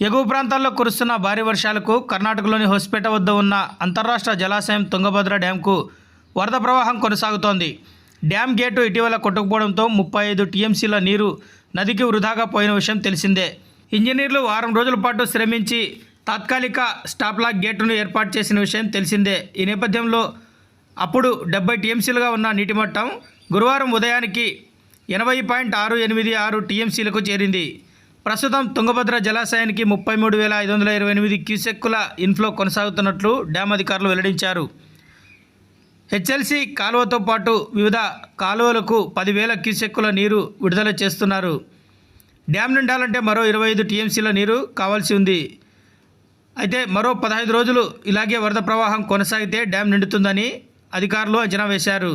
ఎగువ ప్రాంతాల్లో కురుస్తున్న భారీ వర్షాలకు కర్ణాటకలోని హోస్పేట వద్ద ఉన్న అంతర్రాష్ట్ర జలాశయం తుంగభద్ర డ్యాంకు వరద ప్రవాహం కొనసాగుతోంది. డ్యాం గేటు ఇటీవల కొట్టుకుపోవడంతో ముప్పై ఐదు టీఎంసీల నీరు నదికి వృధాగా పోయిన విషయం తెలిసిందే. ఇంజనీర్లు వారం రోజుల పాటు శ్రమించి తాత్కాలిక స్టాప్లాక్ గేటును ఏర్పాటు చేసిన విషయం తెలిసిందే. ఈ నేపథ్యంలో అప్పుడు డెబ్బై టీఎంసీలుగా ఉన్న నీటి మట్టం గురువారం ఉదయానికి ఎనభై పాయింట్ ఆరు ఎనిమిది ఆరు టీఎంసీలకు చేరింది. ప్రస్తుతం తుంగభద్ర జలాశయానికి ముప్పై మూడు వేల ఐదు వందల ఇరవై ఎనిమిది క్యూసెక్కుల ఇన్ఫ్లో కొనసాగుతున్నట్లు డ్యామ్ అధికారులు వెల్లడించారు. హెచ్ఎల్సి కాలువతో పాటు వివిధ కాలువలకు పదివేల క్యూసెక్కుల నీరు విడుదల చేస్తున్నారు. డ్యామ్ నిండాలంటే మరో ఇరవై ఐదు టీఎంసీల నీరు కావాల్సి ఉంది. అయితే మరో పదహైదు రోజులు ఇలాగే వరద ప్రవాహం కొనసాగితే డ్యామ్ నిండుతుందని అధికారులు అంచనా వేశారు.